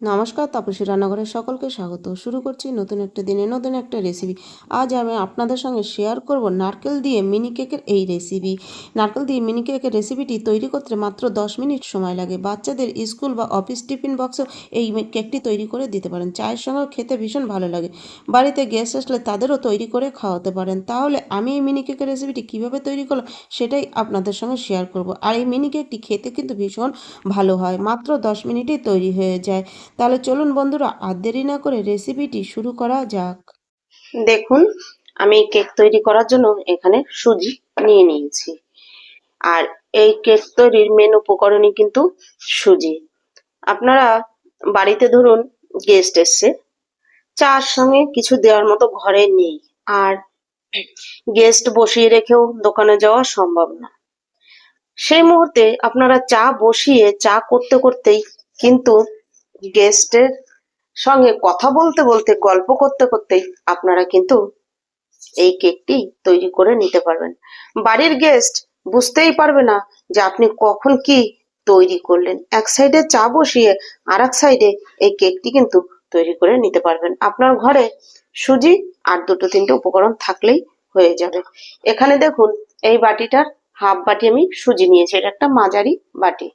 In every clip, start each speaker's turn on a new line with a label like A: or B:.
A: নমস্কার, তাপসী রান্নাঘরের সকলকে স্বাগত। শুরু করছি নতুন একটা দিনে নতুন একটা রেসিপি আজ আমি আপনাদের সঙ্গে শেয়ার করব নারকেল দিয়ে মিনি কেকের এই রেসিপি নারকেল দিয়ে মিনি কেকের রেসিপিটি তৈরি করতে মাত্র 10 মিনিট সময় লাগে। বাচ্চাদের স্কুল বা অফিস টিফিন বক্সও এই কেকটি তৈরি করে দিতে পারেন। চায়ের সঙ্গে খেতে ভীষণ ভালো লাগে। বাড়িতে গেস্ট আসলে তাদেরও তৈরি করে খাওয়াতে পারেন। তাহলে আমি এই মিনি কেকের রেসিপিটি কীভাবে তৈরি করলাম সেটাই আপনাদের সঙ্গে শেয়ার করব। আর এই মিনি কেকটি খেতে কিন্তু ভীষণ ভালো হয়। মাত্র 10 মিনিটেই তৈরি হয়ে যায়। তাহলে চলুন বন্ধুরা, আর দেরি না করে রেসিপিটি শুরু করা যাক।
B: দেখুন, আমি কেক তৈরি করার জন্য এখানে সুজি নিয়ে নিয়েছি। আর এই কেক তৈরির মেন উপকরণই কিন্তু সুজি। আপনারা বাড়িতে ধরুন গেস্ট এসছে, চার সঙ্গে কিছু দেওয়ার মতো ঘরে নেই। আর গেস্ট বসিয়ে রেখেও দোকানে যাওয়া সম্ভব না। সেই মুহূর্তে আপনারা চা বসিয়ে, চা করতে করতেই কিন্তু গেস্টের সঙ্গে কথা বলতে বলতে, গল্প করতে করতে আপনারা কিন্তু এই কেকটি তৈরি করে নিতে পারবেন। বাড়ির গেস্ট বুঝতেই পারবে না যে আপনি কখন কি তৈরি করলেন। এক সাইডে চা বসিয়ে আর এক সাইডে এই কেকটি কিন্তু তৈরি করে নিতে পারবেন। আপনার ঘরে সুজি আর দুটো তিনটে উপকরণ থাকলেই হয়ে যাবে। এখানে দেখুন, এই বাটিটার হাফ বাটি আমি সুজি নিয়েছি। এটা একটা মাঝারি বাটি।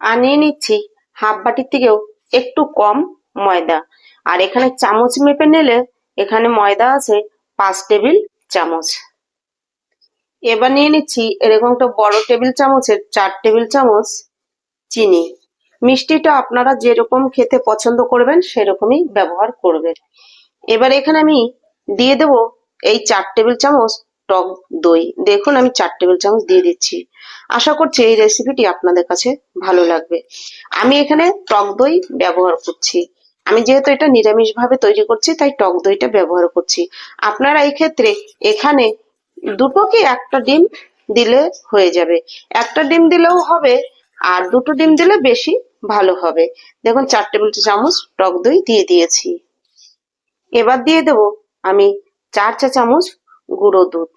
B: আর নিয়ে নিচ্ছি হাফ বাটির থেকেও একটু কম ময়দা। আর এখানে চামচ মেপে নিলে এখানে ময়দা আছে পাঁচ টেবিল চামচ। এবার নিয়ে নিচ্ছি এরকম একটা বড় টেবিল চামচের চার টেবিল চামচ চিনি। মিষ্টিটা আপনারা যেরকম খেতে পছন্দ করবেন সেরকমই ব্যবহার করবেন। এবার এখানে আমি দিয়ে দেব এই চার টেবিল চামচ টক দই। দেখুন আমি চার টেবিল চামচ দিয়ে দিচ্ছি। আশা করছি এই রেসিপিটি আপনাদের কাছে ভালো লাগবে। আমি এখানে টক দই ব্যবহার করছি। আমি যেহেতু এটা নিরামিষ ভাবে তৈরি করছি, তাই টক দইটা ব্যবহার করছি। আপনারা এই ক্ষেত্রে এখানে দুটো কি একটা ডিম দিলে হয়ে যাবে। একটা ডিম দিলেও হবে, আর দুটো ডিম দিলে বেশি ভালো হবে। দেখুন, চার টেবিল চামচ টক দই দিয়ে দিয়েছি। এবার দিয়ে দেব আমি চার চা চামচ গুঁড়ো দুধ।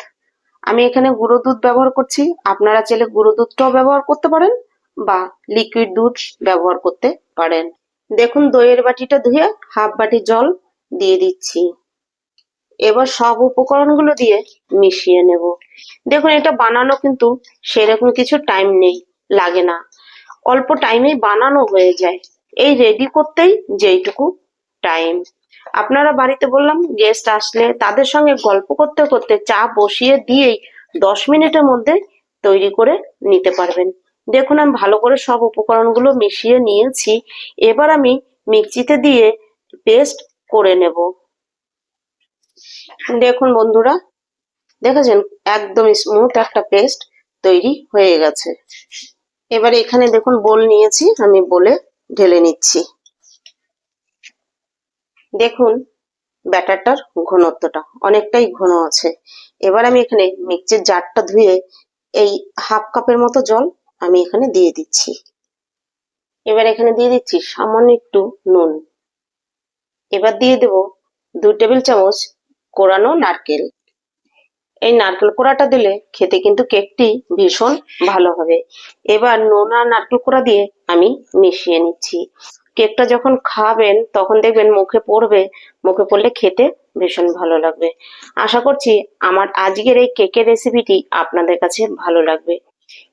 B: আমি এখানে গুঁড়ো দুধ ব্যবহার করছি। আপনারা চাইলে গুঁড়ো দুধটাও ব্যবহার করতে পারেন বা লিকুইড দুধ ব্যবহার করতে পারেন। দেখুন, দইয়ের বাটিটা ধুয়ে হাফ বাটি জল দিয়ে দিচ্ছি। এবার সব উপকরণগুলো দিয়ে মিশিয়ে নেব। দেখুন, এটা বানানো কিন্তু সেরকম কিছু টাইম নেই, লাগে না। অল্প টাইমেই বানানো হয়ে যায়। এই রেডি করতেই যেইটুকু টাইম আপনারা বাড়িতে বললাম গেস্ট আসলে তাদের সঙ্গে গল্প করতে করতে চা বসিয়ে দিয়েই দশ মিনিটের মধ্যে তৈরি করে নিতে পারবেন। দেখুন, আমি ভালো করে সব উপকরণগুলো মিশিয়ে নিয়েছি। এবার আমি মিক্সিতে দিয়ে পেস্ট করে নেব। দেখুন বন্ধুরা, দেখেছেন? একদম স্মুথ একটা পেস্ট তৈরি হয়ে গেছে। এবার এখানে দেখুন, বোল নিয়েছি, আমি বলে ঢেলে নিচ্ছি। দেখুন, ব্যাটারটার ঘনত্বটা অনেকটাই ঘন আছে। এবার আমি এখানে মিক্সের জারটা ধুয়ে এই হাফ কাপের মতো জল আমি এখানে দিয়ে দিচ্ছি। এবার এখানে দিয়ে দিচ্ছি সামান্য একটু নুন। এবার দিয়ে দেব দু টেবিল চামচ কোরানো নারকেল। এই নারকেল কোড়াটা দিলে খেতে কিন্তু কেকটি ভীষণ ভালো হবে। এবার নুন নারকেল কোড়া দিয়ে আমি মিশিয়ে নিচ্ছি। কেকটা যখন খাবেন, তখন দেখবেন মুখে পড়বে, মুখে পড়লে খেতে ভীষণ ভালো লাগবে। আশা করছি আমার আজকের এই কেকের রেসিপিটি আপনাদের কাছে ভালো লাগবে।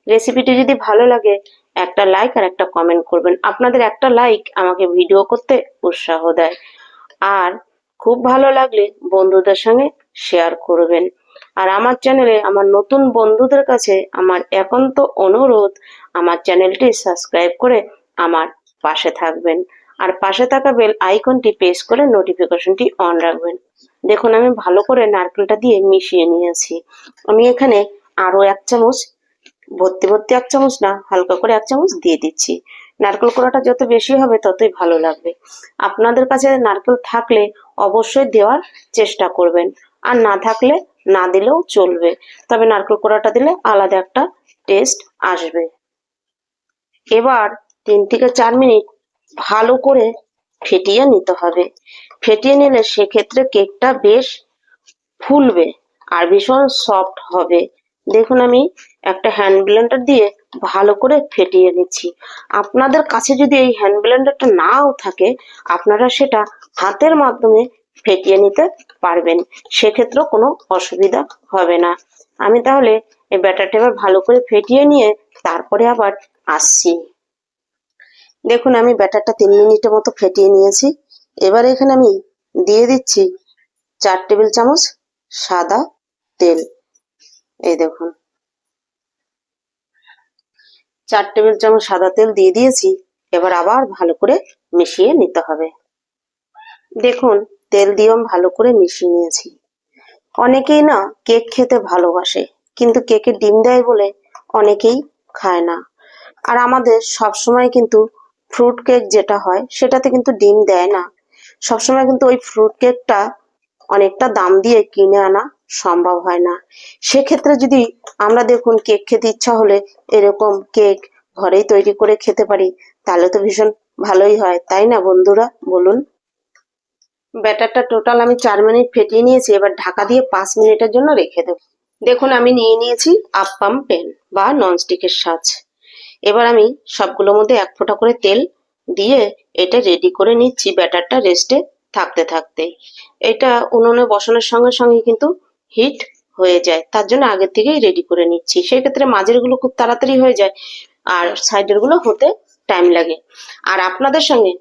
B: রেসিপিটি যদি ভালো লাগে, একটা লাইক আর একটা কমেন্ট করবেন। আপনাদের একটা লাইক আমাকে ভিডিও করতে উৎসাহ দেয়। আর খুব ভালো লাগলে বন্ধুদের সঙ্গে শেয়ার করবেন। আর আমার চ্যানেলে আমার নতুন বন্ধুদের কাছে আমার একান্ত অনুরোধ, আমার চ্যানেলটি সাবস্ক্রাইব করে আমার পাশে থাকবেন। আর পাশে থাকা বেল আইকনটি প্রেস করে নোটিফিকেশনটি অন রাখবেন। দেখুন, আমি ভালো করে নারকেলটা দিয়ে মিশিয়ে নিয়েছি। আমি এখানে আরও এক চামচ, ভর্তি ভর্তি এক চামচ না, হালকা করে এক চামচ দিয়ে দিচ্ছি। নারকেল কোড়াটা যত বেশি হবে ততই ভালো লাগবে। আপনাদের কাছে নারকেল থাকলে অবশ্যই দেওয়ার চেষ্টা করবেন। আর না থাকলে না দিলেও চলবে। তবে নারকেল কোড়াটা দিলে আলাদা একটা টেস্ট আসবে। এবার তিন থেকে চার মিনিট ভালো করে ফেটিয়ে নিতে হবে। ফেটিয়ে নিলে সেক্ষেত্রে কেকটা বেশ ফুলবে আর ভীষণ সফট হবে। দেখুন আমি একটা হ্যান্ড ব্লেন্ডার দিয়ে ভালো করে ফেটিয়ে নিচ্ছি। আপনাদের কাছে যদি এই হ্যান্ড ব্লেন্ডারটা নাও থাকে, আপনারা সেটা হাতের মাধ্যমে ফেটিয়ে নিতে পারবেন। সেক্ষেত্রেও কোনো অসুবিধা হবে না। আমি তাহলে এই ব্যাটারটা এবার ভালো করে ফেটিয়ে নিয়ে তারপরে আবার আসছি। দেখুন, আমি ব্যাটারটা তিন মিনিটের মতো ফেটিয়ে নিয়েছি। এবার এখানে আমি দিয়ে দিচ্ছি চার টেবিল চামচ সাদা তেল। এই দেখুন। চার টেবিল চামচ সাদা তেল দিয়ে দিয়েছি। এবার আবার ভালো করে মিশিয়ে নিতে হবে। দেখুন, তেল দিয়েও ভালো করে মিশিয়ে নিয়েছি। অনেকেই না কেক খেতে ভালোবাসে, কিন্তু কেকে ডিম দেয় বলে অনেকেই খায় না। আর আমাদের সবসময় কিন্তু ফ্রুট কেক যেটা হয়, সেটাতে কিন্তু ডিম দেয় না। সবসময় কিন্তু ওই ফ্রুট কেকটা অনেকটা দাম দিয়ে কিনে আনা সম্ভব হয় না। সেক্ষেত্রে যদি আমরা দেখুন কেক খেতে ইচ্ছা হলে এরকম কেক ঘরেই তৈরি করে খেতে পারি, তাহলে তো ভীষণ ভালোই হয়, তাই না বন্ধুরা? বলুন। ব্যাটারটা টোটাল আমি চার মিনিট ফেটিয়ে নিয়েছি, এবার ঢাকা দিয়ে পাঁচ মিনিটের জন্য রেখে দেবো। দেখুন আমি নিয়ে নিয়েছি আপ্পাম পেন বা ননস্টিকের সাজ। এবার আমি সবগুলোর মধ্যে এক ফোঁটা করে তেল দিয়ে এটা রেডি করে নিচ্ছি ব্যাটারটা রেস্টে থাকতে থাকতে। এটা উনুনে বসানোর সঙ্গে সঙ্গে কিন্তু হিট হয়ে যায়, তার জন্য আগে থেকেই রেডি করে নিচ্ছি। সেক্ষেত্রে মাঝেরগুলো খুব তাড়াতাড়ি হয়ে যায় আর সাইডেরগুলো হতে টাইম লাগে। আর আপনাদের সঙ্গে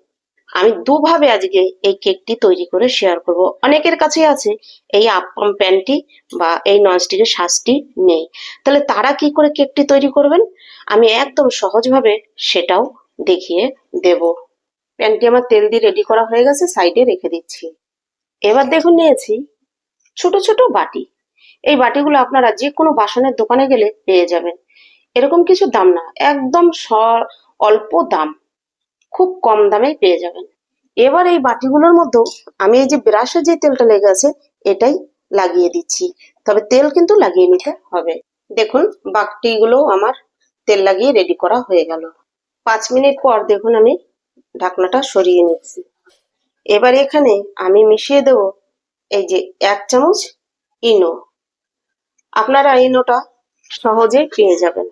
B: আমি দুভাবে আজকে এই কেকটি তৈরি করে শেয়ার করব। অনেকের কাছে আছে এই আপ্পাম প্যানটি বা এই ননস্টিকের সাজটি নেই। তাহলে তারা কি করে কেকটি তৈরি করবেন? আমি একদম সহজভাবে সেটাও দেখিয়ে দেব। প্যানটি আমার তেল দিয়ে রেডি করা হয়ে গেছে সাইডে রেখে দিচ্ছি। এবার দেখুন নিয়েছি ছোট ছোট বাটি। এই বাটিগুলো আপনারা যে কোনো বাসনের দোকানে গেলে পেয়ে যাবেন। এরকম কিছু দাম না, একদম অল্প দাম। খুব কম দামে পেয়ে যাবেন। এবার এই বাটিগুলোর মধ্যে আমি এই যে ব্রাশে যে তেলটা লেগে আছে, এটাই লাগিয়ে দিচ্ছি। তবে তেল কিন্তু লাগিয়ে নিতে হবে। দেখুন বাটিগুলো আমার তেল লাগিয়ে রেডি করা হয়ে গেল। পাঁচ মিনিট পর দেখুন আমি ঢাকনাটা সরিয়ে নিচ্ছি। এবার এখানে আমি মিশিয়ে দেব এই যে এক চামচ ইনো। আপনারা ইনোটা সহজেই পেয়ে যাবেন।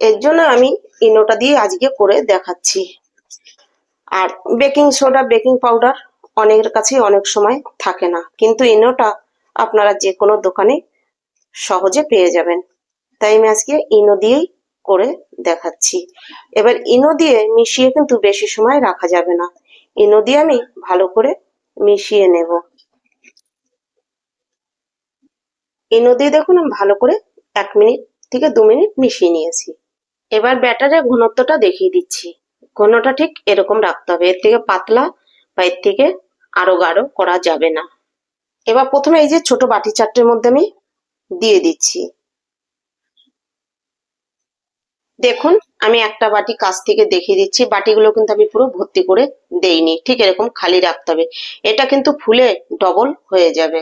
B: এর জন্য আমি ইনোটা দিয়ে আজকে করে দেখাচ্ছি। আর বেকিং সোডা, বেকিং পাউডার অনেকের কাছে অনেক সময় থাকে না। কিন্তু ইনোটা আপনারা যে কোনো দোকানে সহজে পেয়ে যাবেন। তাই আমি আজকে ইনো দিয়েই করে দেখাচ্ছি। এবার ইনো দিয়ে মিশিয়ে কিন্তু বেশি সময় রাখা যাবে না। ইনো দিয়ে আমি ভালো করে মিশিয়ে নেব। ইনো দিয়ে দেখুন, আমি ভালো করে এক মিনিট থেকে দু মিনিট মিশিয়ে নিয়েছি। এবার ব্যাটারের ঘনত্বটা দেখিয়ে দিচ্ছি। ঘনটা ঠিক এরকম রাখতে হবে। এর থেকে পাতলা বা এর থেকে আরও গাঢ় করা যাবে না। এবার প্রথমে এই যে ছোট বাটি চারটের মধ্যে আমি দিয়ে দিচ্ছি। দেখুন, আমি একটা বাটি কাছ থেকে দেখিয়ে দিচ্ছি। বাটিগুলো কিন্তু আমি পুরো ভর্তি করে দেইনি। ঠিক এরকম খালি রাখতে হবে। এটা কিন্তু ফুলে ডবল হয়ে যাবে।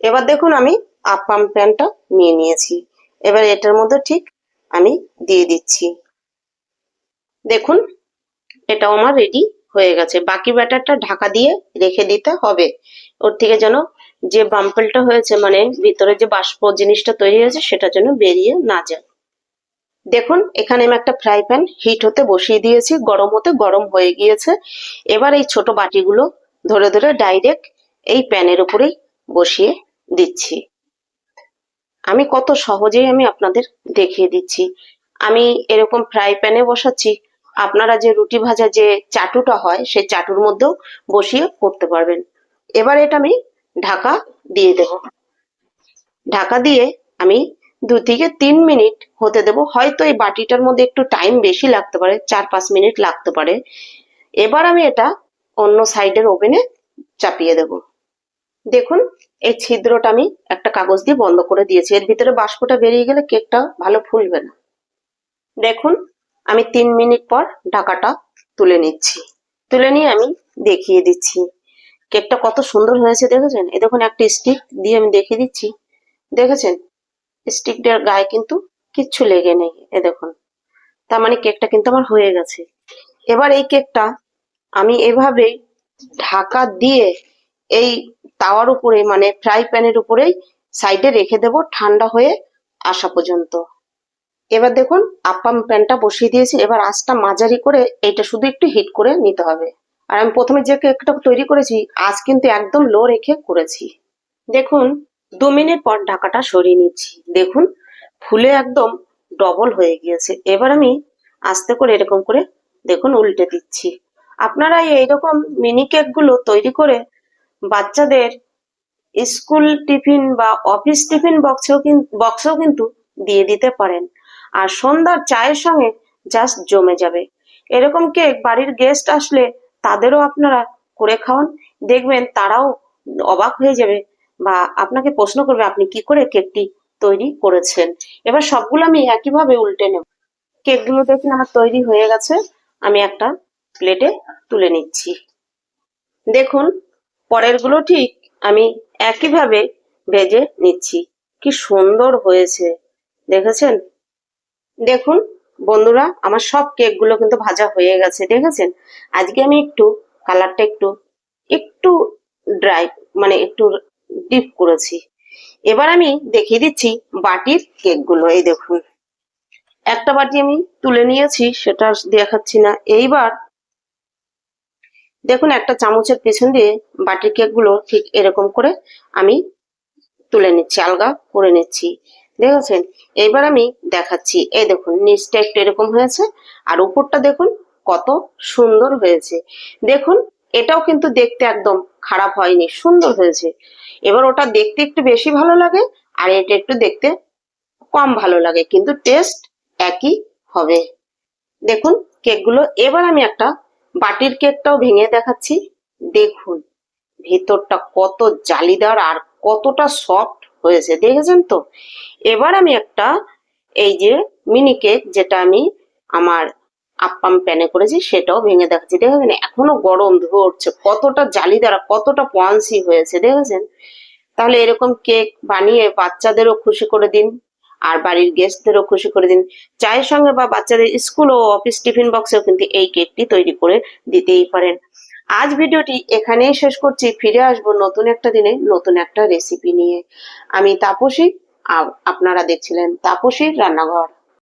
B: এবার দেখুন, আমি আপাম প্যানটা নিয়ে নিয়েছি। এবার এটার মধ্যে ঠিক আমি দিয়ে দিচ্ছি। দেখুন, এটাও আমার রেডি হয়ে গেছে। বাকি ব্যাটারটা ঢাকা দিয়ে রেখে দিতে হবে। ওর থেকে যেন যে বাম্পেলটা হয়েছে মানে ভিতরে যে বাষ্প জিনিসটা তৈরি হয়েছে, সেটা যেন বেরিয়ে না যায়। দেখুন, এখানে আমি একটা ফ্রাই প্যান হিট হতে বসিয়ে দিয়েছি। গরম হতে গরম হয়ে গিয়েছে। এবার এই ছোট বাটিগুলো ধরে ধরে ডাইরেক্ট এই প্যানের উপরেই বসিয়ে দিচ্ছি। আমি কত সহজেই আমি আপনাদের দেখিয়ে দিচ্ছি। আমি এরকম ফ্রাই প্যানে বসাচ্ছি। আপনারা যে রুটি ভাজা যে চাটুটা হয়, সেই চাটুর মধ্যেও বসিয়ে করতে পারবেন। এবার এটা আমি ঢাকা দিয়ে দেব। ঢাকা দিয়ে আমি দু থেকে তিন মিনিট হতে দেব। হয়তো এই বাটিটার মধ্যে একটু টাইম বেশি লাগতে পারে, চার পাঁচ মিনিট লাগতে পারে। এবার আমি এটা অন্য সাইডের ওভেনে চাপিয়ে দেব। দেখুন, এই ছিদ্রটা আমি একটা কাগজ দিয়ে বন্ধ করে দিয়েছি। এর ভিতরে বাষ্পটা বেরিয়ে গেলে কেকটা ভালো ফুলবে না। দেখুন, আমি তিন মিনিট পর ঢাকাটা তুলে নিচ্ছি। তুলে নিয়ে আমি দেখিয়ে দিচ্ছি। কেকটা কত সুন্দর হয়েছে, দেখেছেন? এ দেখুন, একটা স্টিক দিয়ে আমি দেখিয়ে দিচ্ছি। দেখেছেন? স্টিকটার গায়ে কিন্তু কিচ্ছু লেগে নেই, এ দেখুন। তার মানে কেকটা কিন্তু আমার হয়ে গেছে। এবার এই কেকটা আমি এভাবেই ঢাকা দিয়ে এই তাওয়ার উপরে মানে ফ্রাই প্যানের উপরেই সাইডে রেখে দেব ঠান্ডা হয়ে আসা পর্যন্ত। এবার দেখুন আপ্পাম প্যানটা বসিয়ে দিয়েছি। এবার আঁচটা মাঝারি করে এটা শুধু একটু হিট করে নিতে হবে। আর আমি প্রথমে যে কেকটা তৈরি করেছি, আজ কিন্তু একদম লো রেখে করেছি। দেখুন, দু মিনিট পর ঢাকাটা সরিয়ে নিচ্ছি। দেখুন, ফুলে একদম ডবল হয়ে গিয়েছে। এবার আমি আস্তে করে এরকম করে, দেখুন, উল্টে দিচ্ছি। আপনারা এইরকম মিনি কেকগুলো তৈরি করে বাচ্চাদের স্কুল টিফিন বা অফিস টিফিন বক্সেও বক্সেও কিন্তু দিয়ে দিতে পারেন। আর সন্ধ্যার চায়ের সঙ্গে জাস্ট জমে যাবে। এরকম কেক বাড়ির গেস্ট আসলে তাদেরও আপনারা করে খাওয়ান। দেখবেন তারাও অবাক হয়ে যাবে বা আপনাকে প্রশ্ন করবে, আপনি কি করে কেকটি তৈরি করেছেন? এবার সবগুলো আমি একইভাবে উল্টে নেব। কেকগুলো দেখুন আমার তৈরি হয়ে গেছে। আমি একটা প্লেটে তুলে নিচ্ছি। দেখুন পরেরগুলো ঠিক আমি একইভাবে ভেজে নিচ্ছি। কি সুন্দর হয়েছে। দেখেছেন? দেখুন, বন্ধুরা, আমার সব কেকগুলো কিন্তু ভাজা হয়ে গেছে, দেখেছেন? আজকে আমি একটু কালারটা একটু একটু ড্রাই মানে একটু ডিপ করেছি। এবার আমি দেখিয়ে দিচ্ছি বাটির কেকগুলো, এই দেখুন। একটা বাটি আমি তুলে নিয়েছি, সেটা দেখাচ্ছি না। এইবার দেখুন, একটা চামচের পেছন দিয়ে বাটির কেকগুলো ঠিক এরকম করে আমি তুলে নিচ্ছি, আলগা করে নিচ্ছি। দেখেছেন? এবার আমি দেখাচ্ছি। এই দেখুন, নিচটা একটু এরকম হয়েছে, আর উপরটা দেখুন কত সুন্দর হয়েছে। দেখুন, এটাও কিন্তু দেখতে একদম খারাপ হয়নি, সুন্দর হয়েছে। এবার ওটা দেখতে একটু বেশি ভালো লাগে, আর এটা একটু দেখতে কম ভালো লাগে, কিন্তু টেস্ট একই হবে। দেখুন, কেকগুলো, এবার আমি একটা বাটির কেকটাও ভেঙে দেখাচ্ছি। দেখুন, ভেতরটা কত জালিদার আর কতটা সফট হয়েছে, দেখেছেন তো? এবার আমি একটা, এই যে মিনি কেক যেটা আমি আমার আপ্পাম প্যানে করেছি, সেটাও ভেঙে দেখাচ্ছি। দেখেছেন? এখনও গরম ধরছে, কতটা জালিদার কতটা পয়ান্সি হয়েছে, দেখেছেন? তাহলে এরকম কেক বানিয়ে বাচ্চাদেরও খুশি করে দিন। আর বাড়ির গেস্টদেরও খুশি করে দিন। চায়ের সঙ্গে বা বাচ্চাদের স্কুল ও অফিস টিফিন বক্সেও কিন্তু এই কেকটি তৈরি করে দিতেই পারেন। আজ ভিডিওটি এখানেই শেষ করছি। ফিরে আসব নতুন একটা দিনে, নতুন একটা রেসিপি নিয়ে। আমি তাপসী আপনারা দেখছিলেন তাপসীর রান্নাঘর।